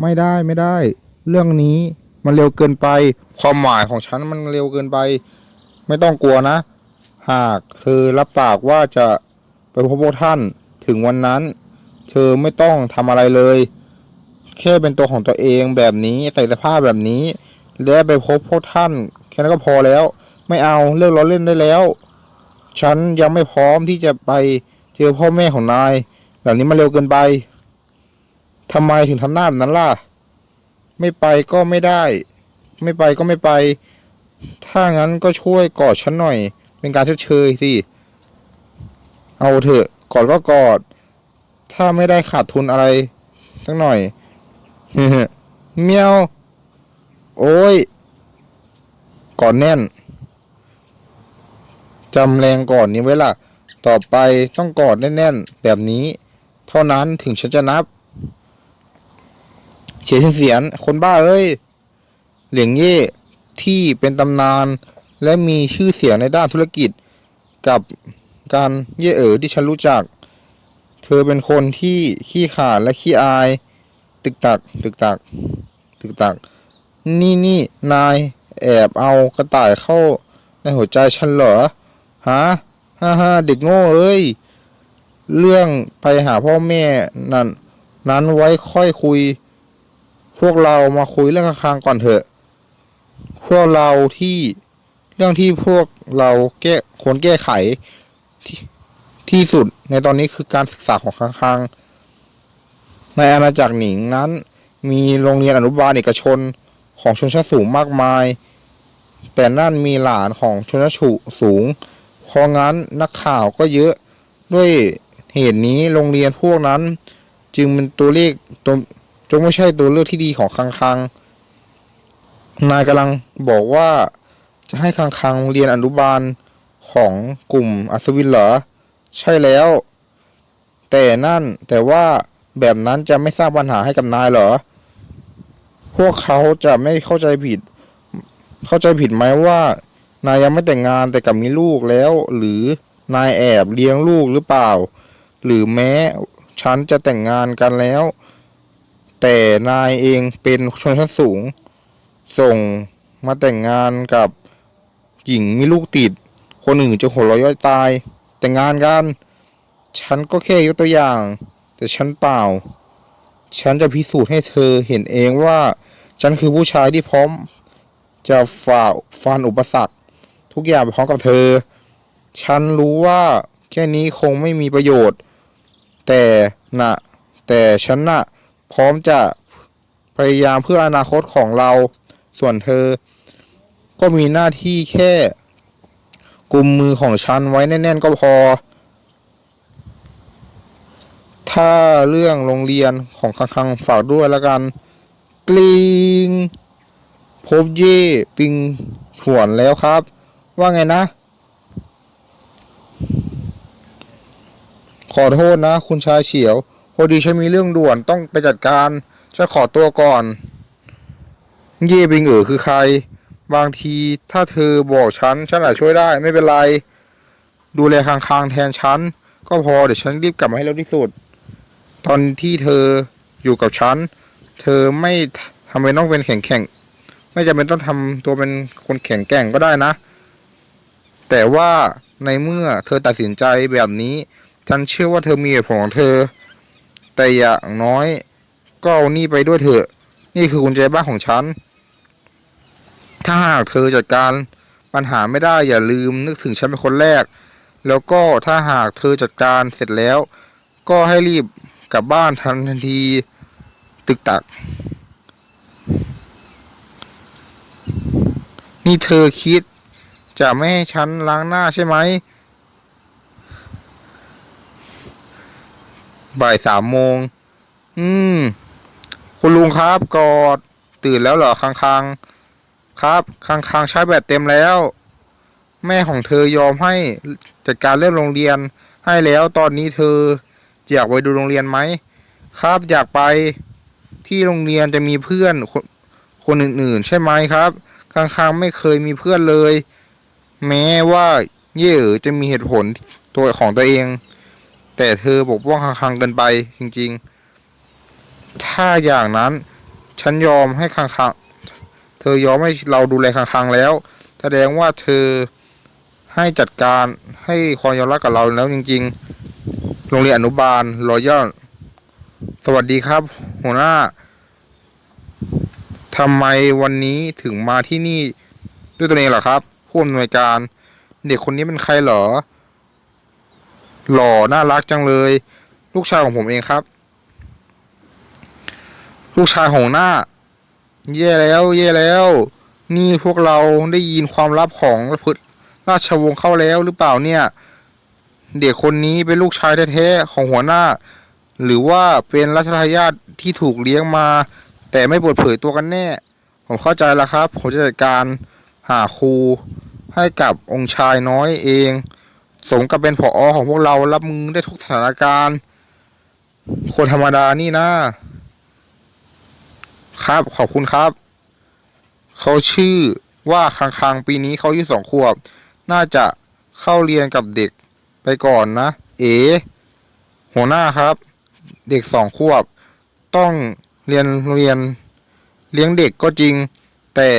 ไม่ได้ไม่ได้ เรื่องนี้มันเร็วเกินไป ความหมายของฉันมันเร็วเกินไป ไม่ต้องกลัวนะ หากเธอรับปากว่าจะไปพบพวกท่านถึงวันนั้น เธอไม่ต้องทำอะไรเลย แค่เป็นตัวของตัวเองแบบนี้ใส่เสื้อผ้าแบบนี้ และไปพบพวกท่าน แค่นั้นก็พอแล้ว ไม่เอาเลิกล้อเล่นได้แล้ว ฉันยังไม่พร้อมที่จะไปเจอพ่อแม่ของนาย แบบนี้มันเร็วเกินไป ทำไมถึงทำหน้าแบบนั้นล่ะ ไม่ไปก็ไม่ได้ ไม่ไปก็ไม่ไป ถ้างั้นก็ช่วยกอดฉันหน่อย เป็นการชดเชยสิ เอาเถอะ กอดก็กอด ถ้าไม่ได้ขาดทุนอะไรสักหน่อยเมียว โอ้ยกอดแน่น จำแรงก่อนนี้ไว้ล่ะ ต่อไปต้องกอดแน่นๆ แบบนี้ เท่านั้นถึงฉันจะนับ เฉียนเสียน คนบ้าเอ้ย เหลียงเย่ที่เป็นตำนาน และมีชื่อเสียงในด้านธุรกิจ กับการเย่เอ๋อที่ฉันรู้จัก เธอเป็นคนที่ขี้ขาดและขี้อาย ตึกตัก ตึกตัก ตึกตัก นี่นี่นายแอบเอากระต่ายเข้าในหัวใจฉันเหรอฮะฮ่าฮ่าเด็กโง่เอ้ย เรื่องไปหาพ่อแม่นั่นนั้นไว้ค่อยคุย พวกเรามาคุยเรื่องค้างๆก่อนเถอะ พวกเราที่เรื่องที่พวกเราแก้ควรแก้ไขที่ที่สุดในตอนนี้คือการศึกษาของค้างๆในอาณาจักรหนิงนั้น มีโรงเรียนอนุบาลเอกชนของชนชั้นสูงมากมาย แต่นั่นมีหลานของชนชั้นสูง เพราะงั้นนักข่าวก็เยอะด้วยเหตุนี้โรงเรียนพวกนั้น จึงเป็นตัวเลขตัว จงไม่ใช่ตัวเลือกที่ดีของคังคัง นายกำลังบอกว่าจะให้คังคังเรียนอนุบาลของกลุ่มอัศวินเหรอ ใช่แล้ว แต่นั่นแต่ว่าแบบนั้นจะไม่สร้างปัญหาให้กับนายเหรอ พวกเขาจะไม่เข้าใจผิด เข้าใจผิดไหมว่า นายยังไม่แต่งงานแต่กลับมีลูกแล้ว หรือนายแอบเลี้ยงลูกหรือเปล่า หรือแม้ฉันจะแต่งงานกันแล้ว แต่นายเองเป็นชนชั้นสูง ส่งมาแต่งงานกับหญิงมีลูกติด คนอื่นจะหัวเราะย่อยตาย แต่งงานกัน ฉันก็แค่ยกตัวอย่าง แต่ฉันเปล่า ฉันจะพิสูจน์ให้เธอเห็นเองว่า ฉันคือผู้ชายที่พร้อม จะฝ่าฟันอุปสรรค ทุกอย่างไปพร้อมกับเธอ ฉันรู้ว่าแค่นี้คงไม่มีประโยชน์ แต่นะแต่ฉันน่ะ พร้อมจะพยายามเพื่ออนาคตของเรา ส่วนเธอ ก็มีหน้าที่แค่กุมมือของฉันไว้แน่น ๆ ก็พอ ถ้าเรื่องโรงเรียนของคังคังฝากด้วยแล้วกัน กลิงพบเย่ปิงฉวนแล้วครับ ว่าไงนะ ขอโทษนะ คุณชายเฉียว พอดีฉันมีเรื่องด่วนต้องไปจัดการฉันขอตัวก่อน เย่ปิงเอ๋อคือใคร บางทีถ้าเธอบอกฉันฉันอาจช่วยได้ไม่เป็นไร ดูแลคางๆแทนฉันก็พอเดี๋ยวฉันรีบกลับมาให้เร็วที่สุด ตอนที่เธออยู่กับฉัน เธอไม่ทำไมต้องเป็นแข็งแข็งๆไม่จำเป็นต้องทำตัวเป็นคนแข็งแกร่งก็ได้นะ แต่ว่าในเมื่อเธอตัดสินใจแบบนี้ ฉันเชื่อว่าเธอมีเหตุผลของเธอ แต่อย่างน้อยก็เอานี่ไปด้วยเถอะ นี่คือกุญแจบ้านของฉัน ถ้าหากเธอจัดการปัญหาไม่ได้อย่าลืมนึกถึงฉันเป็นคนแรก แล้วก็ถ้าหากเธอจัดการเสร็จแล้ว ก็ให้รีบกลับบ้านทันทันทีตึกตัก นี่เธอคิดจะไม่ให้ฉันล้างหน้าใช่ไหม บ่ายสามโมง อืม คุณลุงครับกอด ตื่นแล้วเหรอคังคังครับคังคังใช้แบตเต็มแล้ว แม่ของเธอยอมให้จัดการเรื่องโรงเรียนให้แล้วตอนนี้เธอ อยากไปดูโรงเรียนไหมครับอยากไปที่โรงเรียนจะมีเพื่อนคนคนอื่นๆ ใช่ไหมครับคังคังไม่เคยมีเพื่อนเลย แม้ว่าเย่เอ๋อจะมีเหตุผลตัวของตัวเอง แต่เธอปกป้องคังคังเกินไปจริงๆ ถ้าอย่างนั้นฉันยอมให้คังคังเธอยอมให้เราดูแลคังคังแล้ว แสดงว่าเธอให้จัดการให้ความยอมรับกับเราแล้วจริง ๆ โรงเรียนอนุบาลรอยัลสวัสดีครับ หัวหน้าทำไมวันนี้ถึงมาที่นี่ด้วยตัวเองเหรอครับผู้อำนวยการ เด็กคนนี้เป็นใครเหรอ หล่อน่ารักจังเลย ลูกชายของผมเองครับ ลูกชายของหน้าแย่แล้วแย่แล้ว นี่พวกเราได้ยินความลับของราชวงศ์เข้าแล้วหรือเปล่าเนี่ย เด็กคนนี้เป็นลูกชายแท้ๆของหัวหน้า หรือว่าเป็นรัชทายาทที่ถูกเลี้ยงมา แต่ไม่เปิดเผยตัวกันแน่ ผมเข้าใจแล้วครับ ผมจะจัดการหาครูให้กับองค์ชายน้อยเอง สมกับเป็นผอของพวกเรารับมือได้ทุกสถานการณ์ คนธรรมดานี่นะ ครับขอบคุณครับ เขาชื่อว่าคังคังปีนี้เขาอายุสองขวบ น่าจะเข้าเรียนกับเด็กไปก่อนนะ เอ๋หัวหน้าครับ เด็กสองขวบ ต้องเรียนเรียนเลี้ยงเด็กก็จริง แต่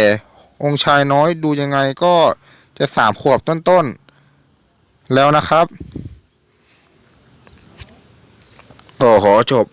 องค์ชายน้อยดูยังไงก็จะสามขวบต้นๆ แล้วนะครับก็ขอจบ